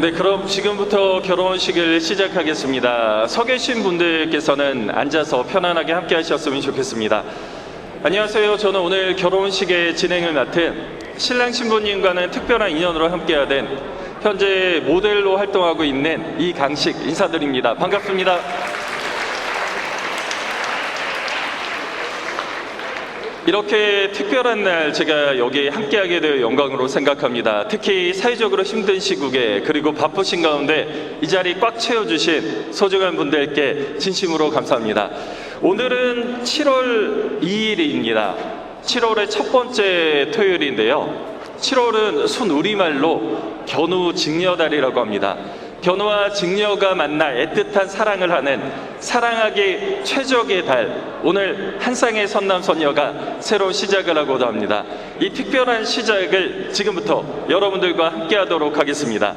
네, 그럼 지금부터 결혼식을 시작하겠습니다. 서 계신 분들께서는 앉아서 편안하게 함께 하셨으면 좋겠습니다. 안녕하세요. 저는 오늘 결혼식의 진행을 맡은 신랑 신부님과는 특별한 인연으로 함께해야 된 현재 모델로 활동하고 있는 이강식 인사드립니다. 반갑습니다. 이렇게 특별한 날 제가 여기 함께하게 될 영광으로 생각합니다. 특히 사회적으로 힘든 시국에 그리고 바쁘신 가운데 이 자리 꽉 채워주신 소중한 분들께 진심으로 감사합니다. 오늘은 7월 2일입니다. 7월의 첫 번째 토요일인데요. 7월은 순 우리말로 견우 직녀달이라고 합니다. 견우와 직녀가 만나 애틋한 사랑을 하는 사랑하기 최적의 달 오늘 한 쌍의 선남 선녀가 새로운 시작을 하고도 합니다. 이 특별한 시작을 지금부터 여러분들과 함께 하도록 하겠습니다.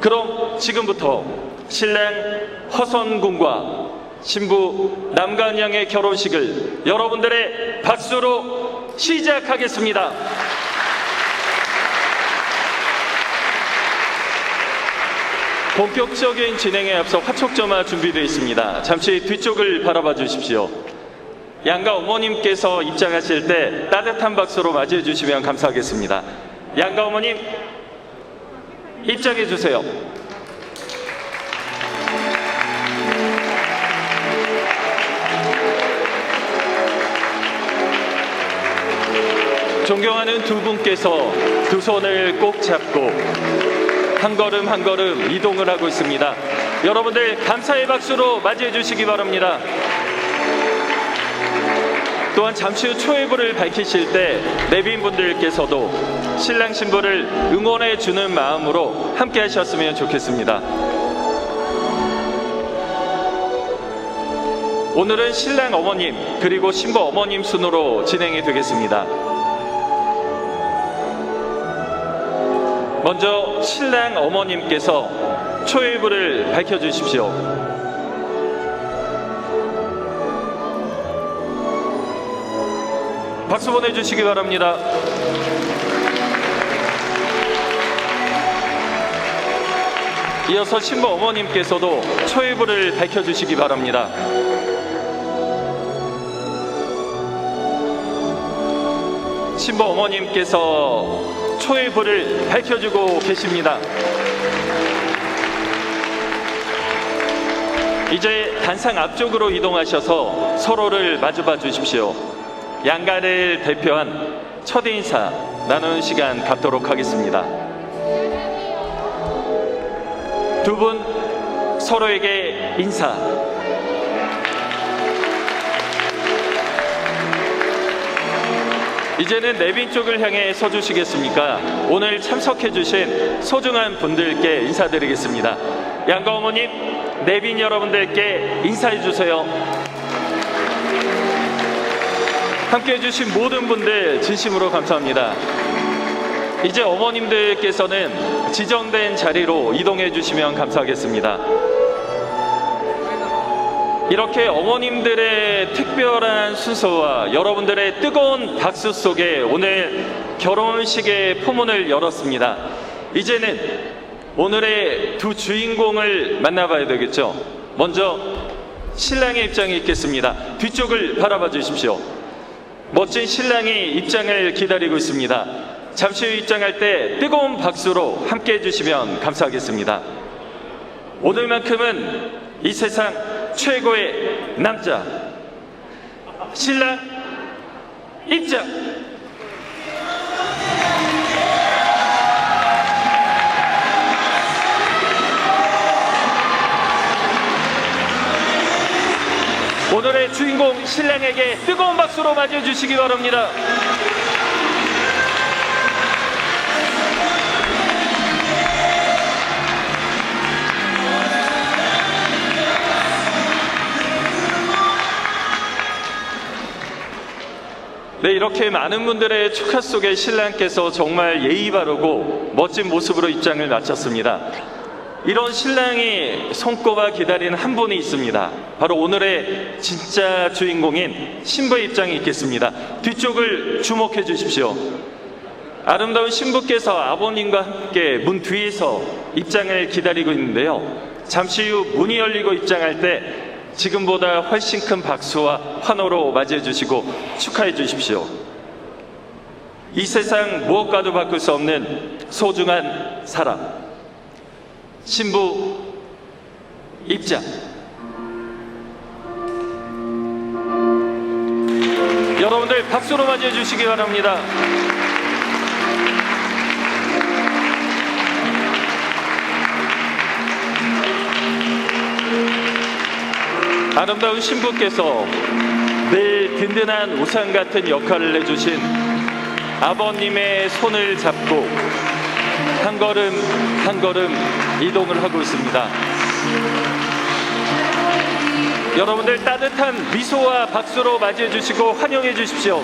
그럼 지금부터 신랑 허선군과 신부 남간양의 결혼식을 여러분들의 박수로 시작하겠습니다. 본격적인 진행에 앞서 화촉점화 준비되어 있습니다. 잠시 뒤쪽을 바라봐 주십시오. 양가 어머님께서 입장하실 때 따뜻한 박수로 맞이해 주시면 감사하겠습니다. 양가 어머님 입장해 주세요. 존경하는 두 분께서 두 손을 꼭 잡고 한 걸음 한 걸음 이동을 하고 있습니다. 여러분들 감사의 박수로 맞이해 주시기 바랍니다. 또한 잠시 후 초회부를 밝히실 때 내빈 분들께서도 신랑 신부를 응원해 주는 마음으로 함께 하셨으면 좋겠습니다. 오늘은 신랑 어머님 그리고 신부 어머님 순으로 진행이 되겠습니다. 먼저 신랑 어머님께서 초일부를 밝혀주십시오. 박수 보내주시기 바랍니다. 이어서 신부 어머님께서도 초일부를 밝혀주시기 바랍니다. 신부 어머님께서 초일부를 밝혀주고 계십니다. 이제 단상 앞쪽으로 이동하셔서 서로를 마주봐 주십시오. 양가를 대표한 첫 인사 나누는 시간 갖도록 하겠습니다. 두 분 서로에게 인사. 이제는 내빈 쪽을 향해 서주시겠습니까? 오늘 참석해주신 소중한 분들께 인사드리겠습니다. 양가 어머님, 내빈 여러분들께 인사해주세요. 함께 해주신 모든 분들 진심으로 감사합니다. 이제 어머님들께서는 지정된 자리로 이동해 주시면 감사하겠습니다. 이렇게 어머님들의 특별한 순서와 여러분들의 뜨거운 박수 속에 오늘 결혼식의 포문을 열었습니다. 이제는 오늘의 두 주인공을 만나봐야 되겠죠. 먼저 신랑의 입장이 있겠습니다. 뒤쪽을 바라봐 주십시오. 멋진 신랑이 입장을 기다리고 있습니다. 잠시 후 입장할 때 뜨거운 박수로 함께 해주시면 감사하겠습니다. 오늘만큼은 이 세상 최고의 남자 신랑 입장. 오늘의 주인공 신랑에게 뜨거운 박수로 맞이해 주시기 바랍니다. 네, 이렇게 많은 분들의 축하 속에 신랑께서 정말 예의 바르고 멋진 모습으로 입장을 마쳤습니다. 이런 신랑이 손꼽아 기다리는 한 분이 있습니다. 바로 오늘의 진짜 주인공인 신부의 입장이 있겠습니다. 뒤쪽을 주목해 주십시오. 아름다운 신부께서 아버님과 함께 문 뒤에서 입장을 기다리고 있는데요. 잠시 후 문이 열리고 입장할 때 지금보다 훨씬 큰 박수와 환호로 맞이해 주시고 축하해 주십시오. 이 세상 무엇과도 바꿀 수 없는 소중한 사람. 신부 입장. 여러분들 박수로 맞이해 주시기 바랍니다. 아름다운 신부께서 늘 든든한 우산 같은 역할을 해주신 아버님의 손을 잡고 한 걸음 한 걸음 이동을 하고 있습니다. 여러분들 따뜻한 미소와 박수로 맞이해 주시고 환영해 주십시오.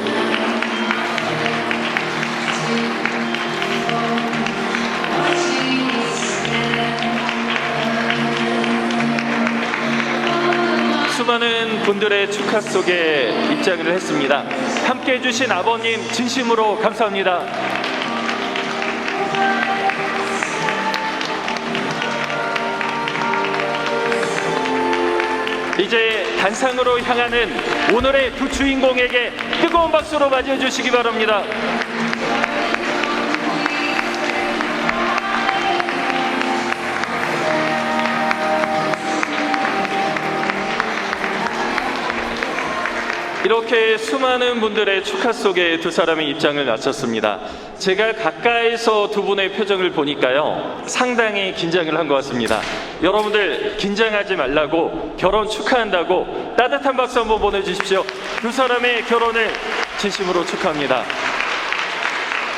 수많은 분들의 축하 속에 입장을 했습니다. 함께 해주신 아버님 진심으로 감사합니다. 이제 단상으로 향하는 오늘의 두 주인공에게 뜨거운 박수로 맞이해 주시기 바랍니다. 이렇게 수많은 분들의 축하 속에 두 사람의 입장을 마쳤습니다. 제가 가까이서 두 분의 표정을 보니까요, 상당히 긴장을 한 것 같습니다. 여러분들 긴장하지 말라고 결혼 축하한다고 따뜻한 박수 한번 보내주십시오. 두 사람의 결혼을 진심으로 축하합니다.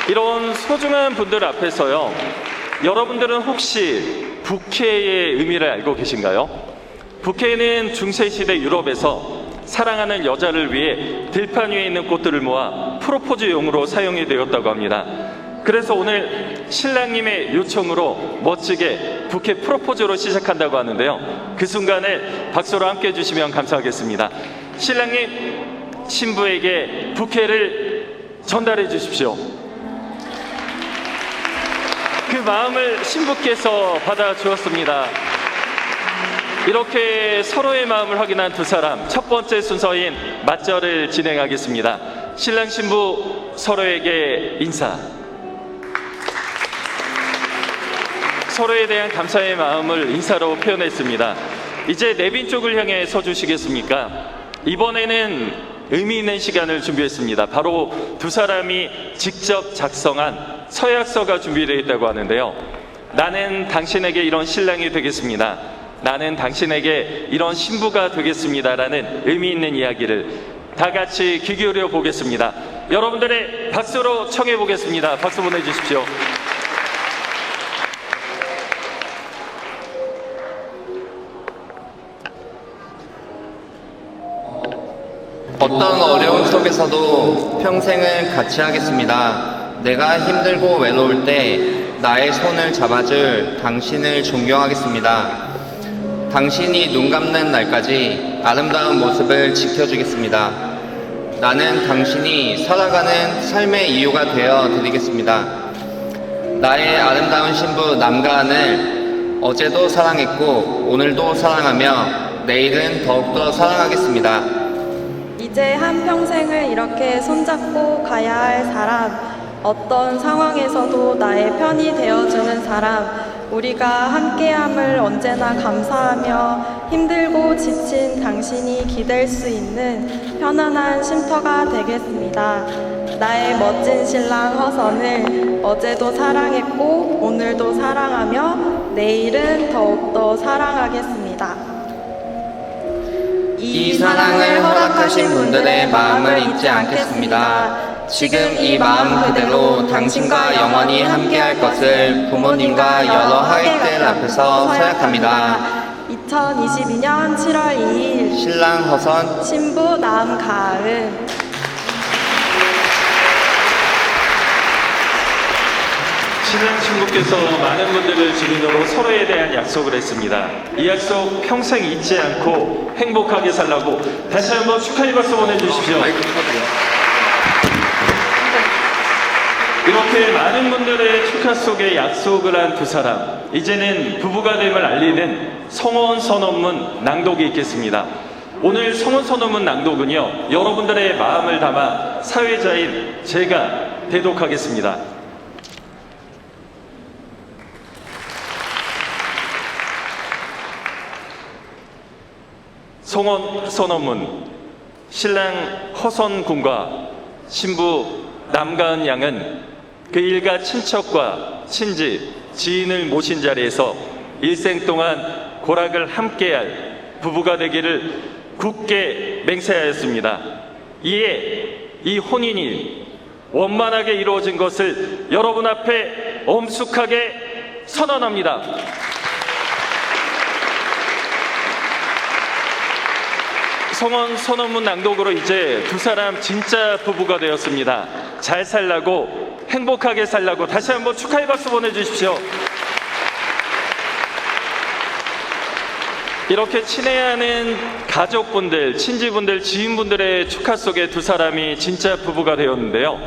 이런 소중한 분들 앞에서요, 여러분들은 혹시 부케의 의미를 알고 계신가요? 부케는 중세시대 유럽에서 사랑하는 여자를 위해 들판 위에 있는 꽃들을 모아 프로포즈용으로 사용이 되었다고 합니다. 그래서 오늘 신랑님의 요청으로 멋지게 부케 프로포즈로 시작한다고 하는데요. 그 순간을 박수로 함께 해주시면 감사하겠습니다. 신랑님, 신부에게 부케를 전달해 주십시오. 그 마음을 신부께서 받아 주었습니다. 이렇게 서로의 마음을 확인한 두 사람 첫 번째 순서인 맞절을 진행하겠습니다. 신랑 신부 서로에게 인사. 서로에 대한 감사의 마음을 인사로 표현했습니다. 이제 내빈 쪽을 향해 서주시겠습니까? 이번에는 의미 있는 시간을 준비했습니다. 바로 두 사람이 직접 작성한 서약서가 준비되어 있다고 하는데요. 나는 당신에게 이런 신랑이 되겠습니다. 나는 당신에게 이런 신부가 되겠습니다라는 의미 있는 이야기를 다 같이 귀 기울여 보겠습니다. 여러분들의 박수로 청해 보겠습니다. 박수 보내주십시오. 어떤 어려움 속에서도 평생을 같이 하겠습니다. 내가 힘들고 외로울 때 나의 손을 잡아줄 당신을 존경하겠습니다. 당신이 눈 감는 날까지 아름다운 모습을 지켜주겠습니다. 나는 당신이 살아가는 삶의 이유가 되어 드리겠습니다. 나의 아름다운 신부 남가은을 어제도 사랑했고 오늘도 사랑하며 내일은 더욱더 사랑하겠습니다. 이제 한평생을 이렇게 손잡고 가야 할 사람, 어떤 상황에서도 나의 편이 되어주는 사람, 우리가 함께함을 언제나 감사하며 힘들고 지친 당신이 기댈 수 있는 편안한 쉼터가 되겠습니다. 나의 멋진 신랑 허선을 어제도 사랑했고 오늘도 사랑하며 내일은 더욱더 사랑하겠습니다. 이 사랑을 허락하신 분들의 마음을 잊지 않겠습니다. 지금 이 마음 그대로 당신과 영원히 함께할 것을 부모님과 여러 하객들 앞에서 서약합니다. 2022년 7월 2일 신랑 허선 신부 남가은 신랑 신부께서 많은 분들을 주민으로 서로에 대한 약속을 했습니다. 이 약속 평생 잊지 않고 행복하게 살라고 다시 한번 축하의 박수 보내주십시오. 이렇게 많은 분들의 축하 속에 약속을 한 두 사람, 이제는 부부가 됨을 알리는 성원 선언문 낭독이 있겠습니다. 오늘 성원 선언문 낭독은요, 여러분들의 마음을 담아 사회자인 제가 대독하겠습니다. 성원 선언문 신랑 허선 군과 신부 남가은 양은 그 일가 친척과 친지, 지인을 모신 자리에서 일생 동안 고락을 함께할 부부가 되기를 굳게 맹세하였습니다. 이에 이 혼인이 원만하게 이루어진 것을 여러분 앞에 엄숙하게 선언합니다. 성원 선언문 낭독으로 이제 두 사람 진짜 부부가 되었습니다. 잘 살라고 행복하게 살라고 다시 한번 축하의 박수 보내주십시오. 이렇게 친애하는 가족분들, 친지분들, 지인분들의 축하 속에 두 사람이 진짜 부부가 되었는데요.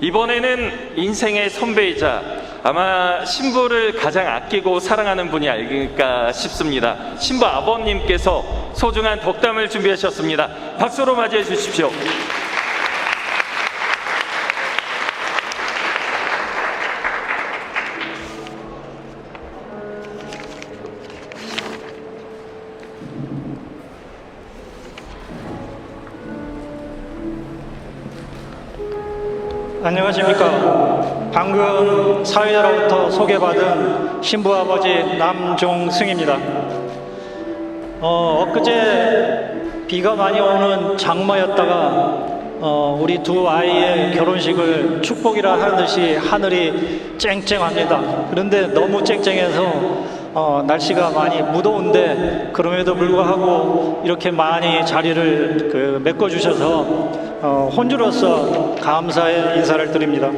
이번에는 인생의 선배이자 아마 신부를 가장 아끼고 사랑하는 분이 아닐까 싶습니다. 신부 아버님께서 소중한 덕담을 준비하셨습니다. 박수로 맞이해 주십시오. 안녕하십니까. 방금 사회자로부터 소개받은 신부 아버지 남종승입니다. 어, 엊그제 비가 많이 오는 장마였다가 어, 우리 두 아이의 결혼식을 축복이라 하듯이 하늘이 쨍쨍합니다. 그런데 너무 쨍쨍해서 어, 날씨가 많이 무더운데 그럼에도 불구하고 이렇게 많이 자리를 그 메꿔주셔서 어, 혼주로서 감사의 인사를 드립니다.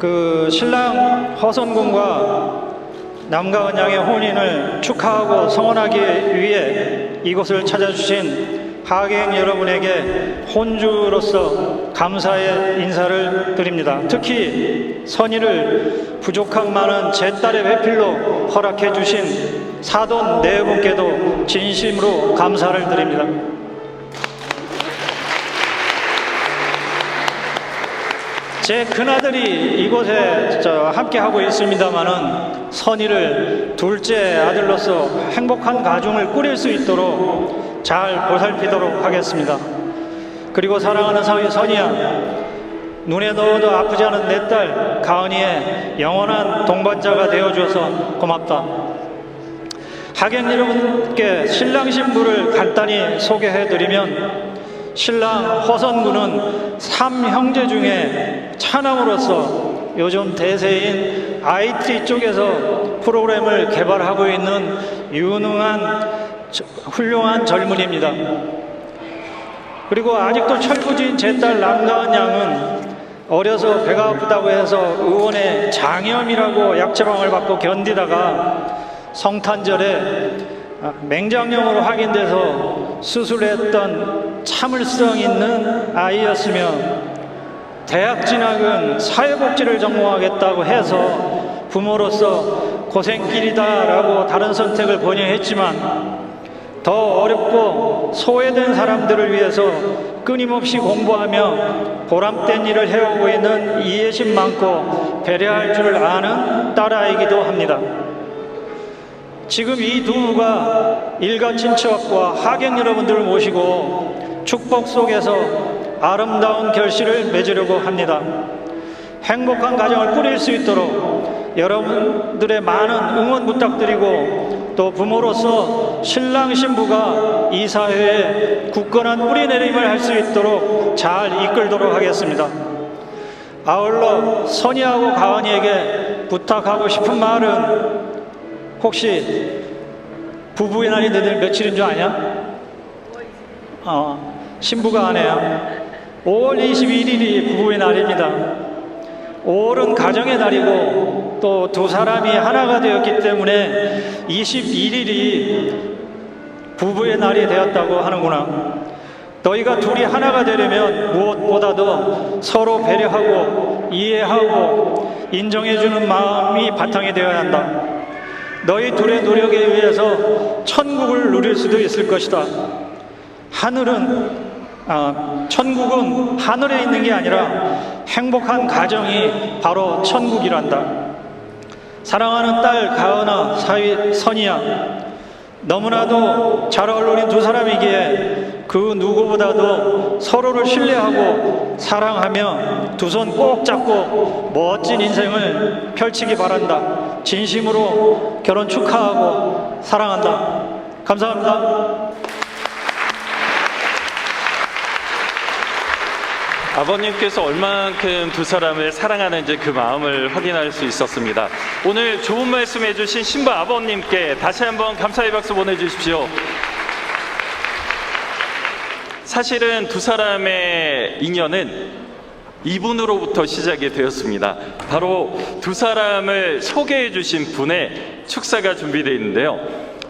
그 신랑 허선군과 남가은 양의 혼인을 축하하고 성원하기 위해 이곳을 찾아주신 하객 여러분에게 혼주로서 감사의 인사를 드립니다. 특히 선의를 부족한 많은 제 딸의 배필로 허락해 주신 사돈 네 분께도 진심으로 감사를 드립니다. 제 큰아들이 이곳에 저 함께 하고 있습니다마는 선의를 둘째 아들로서 행복한 가정을 꾸릴 수 있도록 잘 보살피도록 하겠습니다. 그리고 사랑하는 사위 선이야, 눈에 넣어도 아프지 않은 내 딸 가은이의 영원한 동반자가 되어줘서 고맙다. 하객 여러분께 신랑 신부를 간단히 소개해드리면 신랑 허선군은 삼형제 중에 차남으로서 요즘 대세인 IT 쪽에서 프로그램을 개발하고 있는 유능한 저- 훌륭한 젊은이입니다. 그리고 아직도 철부지인 제 딸 남가은 양은 어려서 배가 아프다고 해서 의원의 장염이라고 약처방을 받고 견디다가 성탄절에 아, 맹장염으로 확인돼서 수술했던 참을성 있는 아이였으며 대학 진학은 사회복지를 전공하겠다고 해서 부모로서 고생길이다라고 다른 선택을 번영했지만 더 어렵고 소외된 사람들을 위해서 끊임없이 공부하며 보람된 일을 해오고 있는 이해심 많고 배려할 줄 아는 딸아이기도 합니다. 지금 이 두부가 일가 친척과 하객 여러분들을 모시고 축복 속에서 아름다운 결실을 맺으려고 합니다. 행복한 가정을 꾸릴 수 있도록 여러분들의 많은 응원 부탁드리고 또 부모로서 신랑 신부가 이 사회에 굳건한 뿌리 내림을 할 수 있도록 잘 이끌도록 하겠습니다. 아울러 선희하고 가은이에게 부탁하고 싶은 말은 혹시 부부의 날이 내일 며칠인 줄 아냐? 어, 신부가 아내야. 5월 21일이 부부의 날입니다. 5월은 가정의 날이고 또 두 사람이 하나가 되었기 때문에 21일이 부부의 날이 되었다고 하는구나. 너희가 둘이 하나가 되려면 무엇보다도 서로 배려하고 이해하고 인정해주는 마음이 바탕이 되어야 한다. 너희 둘의 노력에 의해서 천국을 누릴 수도 있을 것이다. 하늘은 아, 천국은 하늘에 있는 게 아니라 행복한 가정이 바로 천국이란다. 사랑하는 딸 가은아, 사위 선이야. 너무나도 잘 어울리는 두 사람이기에 그 누구보다도 서로를 신뢰하고 사랑하며 두 손 꼭 잡고 멋진 인생을 펼치기 바란다. 진심으로 결혼 축하하고 사랑한다. 감사합니다. 아버님께서 얼만큼 두 사람을 사랑하는지 그 마음을 확인할 수 있었습니다. 오늘 좋은 말씀 해주신 신부 아버님께 다시 한번 감사의 박수 보내주십시오. 사실은 두 사람의 인연은 이분으로부터 시작이 되었습니다. 바로 두 사람을 소개해 주신 분의 축사가 준비되어 있는데요.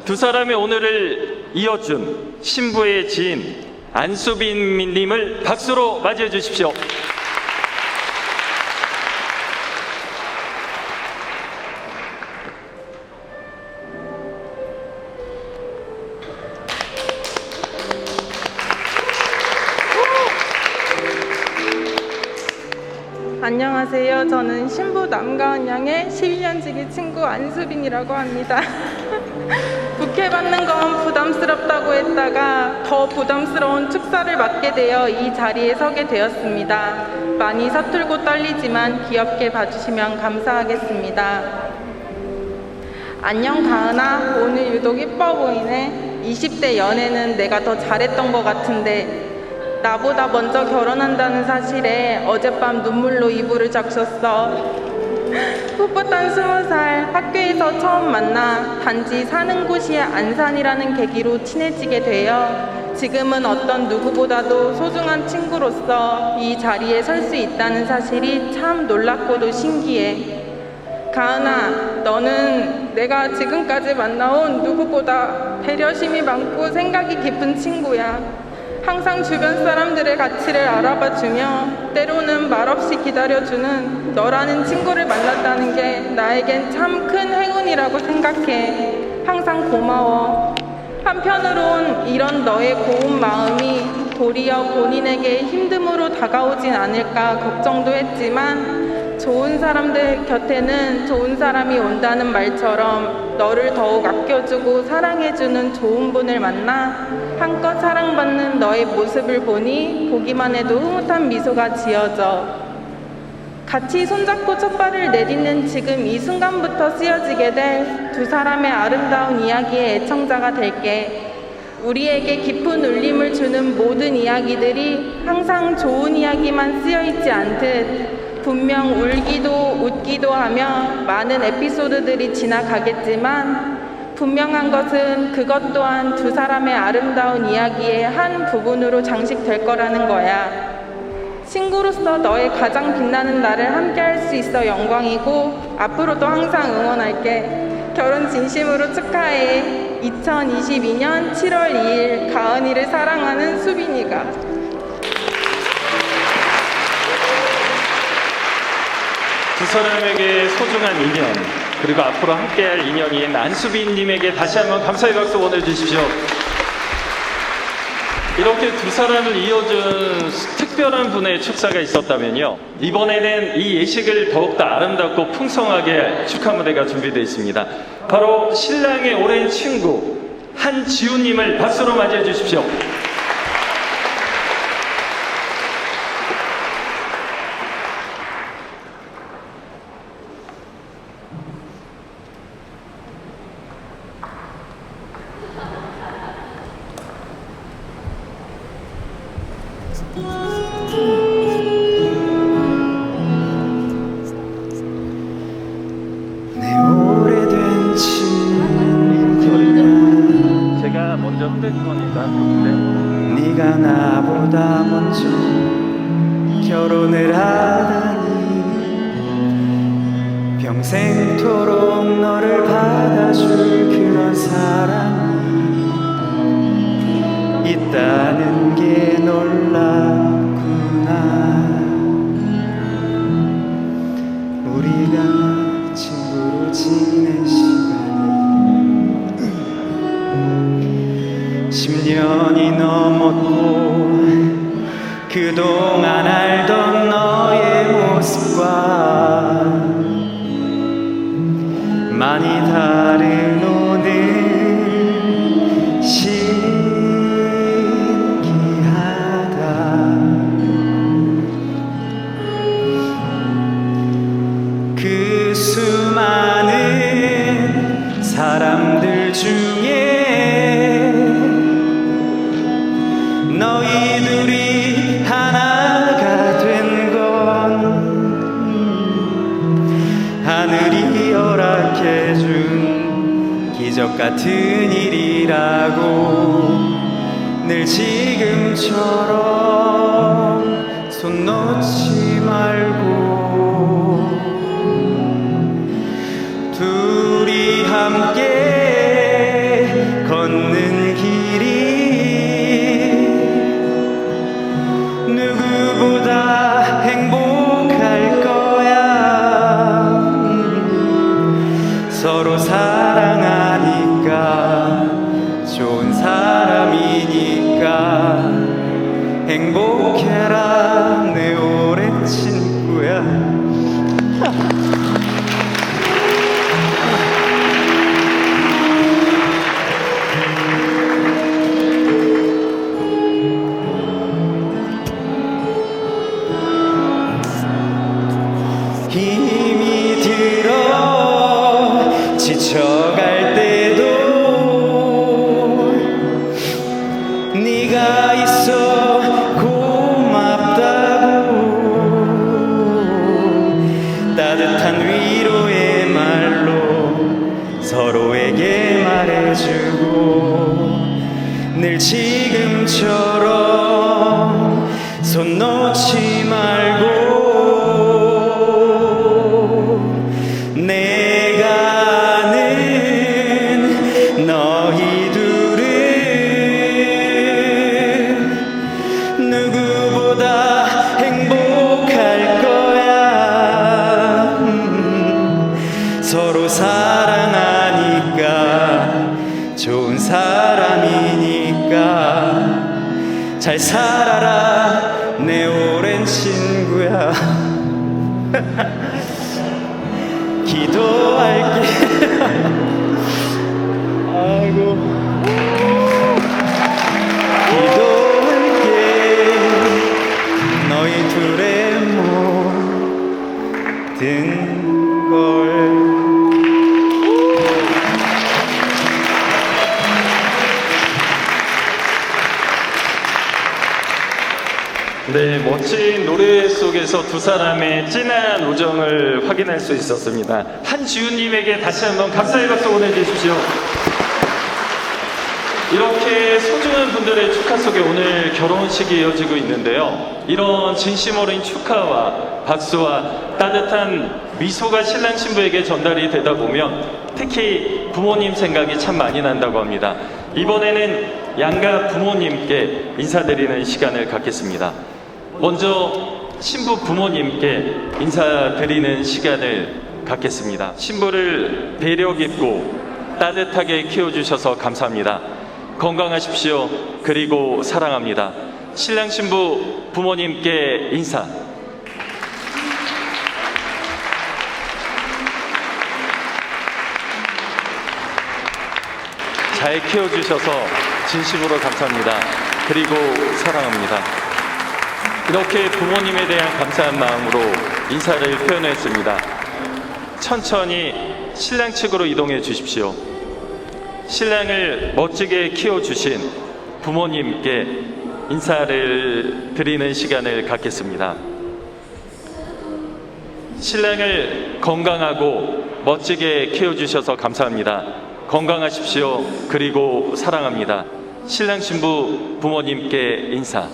두 사람의 오늘을 이어준 신부의 지인 안수빈 님을 박수로 맞이해 주십시오. 안녕하세요. 저는 신부 남가은 양의 12년 지기 친구 안수빈이라고 합니다. 받는 건 부담스럽다고 했다가 더 부담스러운 축사를 맡게 되어 이 자리에 서게 되었습니다. 많이 서툴고 떨리지만 귀엽게 봐주시면 감사하겠습니다. 안녕 가은아. 오늘 유독 이뻐 보이네. 20대 연애는 내가 더 잘했던 것 같은데 나보다 먼저 결혼한다는 사실에 어젯밤 눈물로 이불을 적셨어. 풋풋한 스무 살 학교에서 처음 만나 단지 사는 곳이 안산이라는 계기로 친해지게 되어 지금은 어떤 누구보다도 소중한 친구로서 이 자리에 설 수 있다는 사실이 참 놀랍고도 신기해. 가은아, 너는 내가 지금까지 만나온 누구보다 배려심이 많고 생각이 깊은 친구야. 항상 주변 사람들의 가치를 알아봐 주며 때로는 말없이 기다려주는 너라는 친구를 만났다는 게 나에겐 참 큰 행운이라고 생각해. 항상 고마워. 한편으론 이런 너의 고운 마음이 도리어 본인에게 힘듦으로 다가오진 않을까 걱정도 했지만 좋은 사람들 곁에는 좋은 사람이 온다는 말처럼 너를 더욱 아껴주고 사랑해주는 좋은 분을 만나 한껏 사랑받는 너의 모습을 보니 보기만 해도 흐뭇한 미소가 지어져 같이 손잡고 첫 발을 내딛는 지금 이 순간부터 쓰여지게 될 두 사람의 아름다운 이야기의 애청자가 될게. 우리에게 깊은 울림을 주는 모든 이야기들이 항상 좋은 이야기만 쓰여 있지 않듯 분명 울기도 웃기도 하며 많은 에피소드들이 지나가겠지만 분명한 것은 그것 또한 두 사람의 아름다운 이야기의 한 부분으로 장식될 거라는 거야. 친구로서 너의 가장 빛나는 날을 함께 할 수 있어 영광이고 앞으로도 항상 응원할게. 결혼 진심으로 축하해. 2022년 7월 2일 가은이를 사랑하는 수빈이가. 두 사람에게 소중한 인연 그리고 앞으로 함께할 인연인 안수빈님에게 다시 한번 감사의 박수 보내주십시오. 이렇게 두 사람을 이어준 특별한 분의 축사가 있었다면요. 이번에는 이 예식을 더욱더 아름답고 풍성하게 축하 무대가 준비되어 있습니다. 바로 신랑의 오랜 친구 한지우님을 박수로 맞이해 주십시오. 그동안 알 같은 일이라고 늘 지금처럼 두 사람의 진한 우정을 확인할 수 있었습니다. 한지훈님에게 다시 한번 감사의 박수 보내주십시오. 이렇게 소중한 분들의 축하 속에 오늘 결혼식이 이어지고 있는데요. 이런 진심 어린 축하와 박수와 따뜻한 미소가 신랑 신부에게 전달이 되다 보면 특히 부모님 생각이 참 많이 난다고 합니다. 이번에는 양가 부모님께 인사드리는 시간을 갖겠습니다. 먼저 신부 부모님께 인사드리는 시간을 갖겠습니다. 신부를 배려 깊고 따뜻하게 키워주셔서 감사합니다. 건강하십시오. 그리고 사랑합니다. 신랑 신부 부모님께 인사. 잘 키워주셔서 진심으로 감사합니다. 그리고 사랑합니다. 이렇게 부모님에 대한 감사한 마음으로 인사를 표현했습니다. 천천히 신랑 측으로 이동해 주십시오. 신랑을 멋지게 키워주신 부모님께 인사를 드리는 시간을 갖겠습니다. 신랑을 건강하고 멋지게 키워주셔서 감사합니다. 건강하십시오. 그리고 사랑합니다. 신랑 신부 부모님께 인사.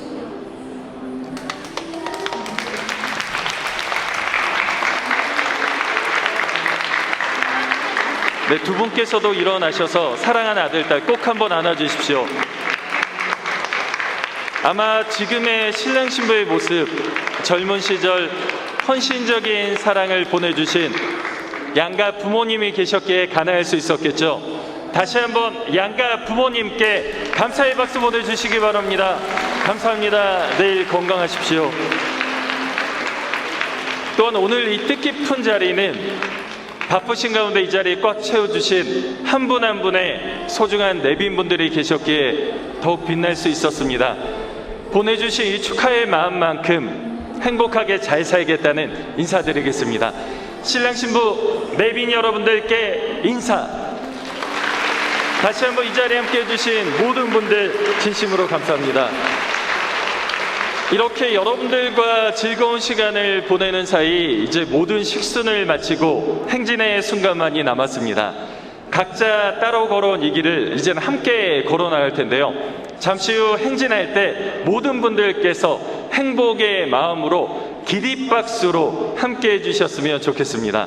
네, 두 분께서도 일어나셔서 사랑하는 아들, 딸 꼭 한번 안아주십시오. 아마 지금의 신랑 신부의 모습, 젊은 시절 헌신적인 사랑을 보내주신 양가 부모님이 계셨기에 가능할 수 있었겠죠. 다시 한번 양가 부모님께 감사의 박수 보내주시기 바랍니다. 감사합니다. 내일 건강하십시오. 또한 오늘 이 뜻깊은 자리는 바쁘신 가운데 이 자리에 꽉 채워주신 한 분 한 분의 소중한 내빈분들이 계셨기에 더욱 빛날 수 있었습니다. 보내주신 이 축하의 마음만큼 행복하게 잘 살겠다는 인사드리겠습니다. 신랑 신부 내빈 여러분들께 인사. 다시 한번 이 자리에 함께 해주신 모든 분들 진심으로 감사합니다. 이렇게 여러분들과 즐거운 시간을 보내는 사이 이제 모든 식순을 마치고 행진의 순간만이 남았습니다. 각자 따로 걸어온 이 길을 이제는 함께 걸어 나갈 텐데요. 잠시 후 행진할 때 모든 분들께서 행복의 마음으로 기립박수로 함께 해주셨으면 좋겠습니다.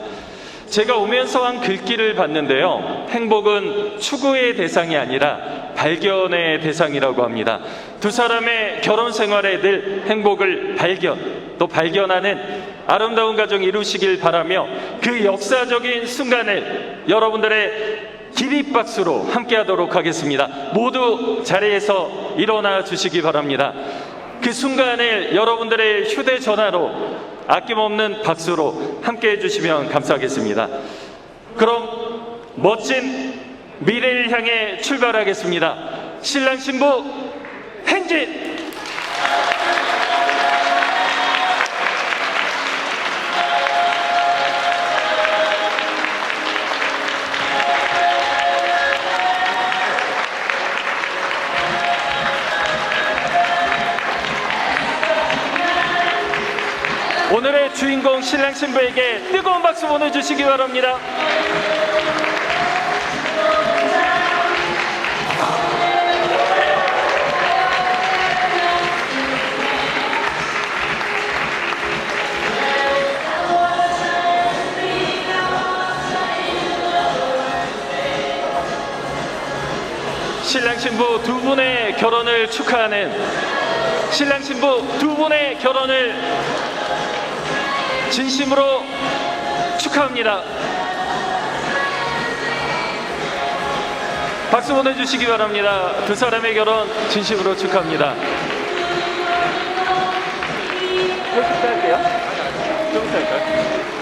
제가 오면서 한 글귀를 봤는데요. 행복은 추구의 대상이 아니라 발견의 대상이라고 합니다. 두 사람의 결혼 생활에 늘 행복을 발견, 또 발견하는 아름다운 가정 이루시길 바라며 그 역사적인 순간을 여러분들의 기립박수로 함께 하도록 하겠습니다. 모두 자리에서 일어나 주시기 바랍니다. 그 순간을 여러분들의 휴대전화로 아낌없는 박수로 함께 해주시면 감사하겠습니다. 그럼 멋진 미래를 향해 출발하겠습니다. 신랑 신부 행진! 오늘의 주인공 신랑 신부에게 뜨거운 박수 보내주시기 바랍니다. 신랑 신부 두 분의 결혼을 축하하는 신랑 신부 두 분의 결혼을 진심으로 축하합니다. 박수 보내주시기 바랍니다. 두 사람의 결혼 진심으로 축하합니다. 회식 할게요. 좀 할까요?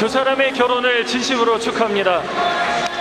두 사람의 결혼을 진심으로 축하합니다.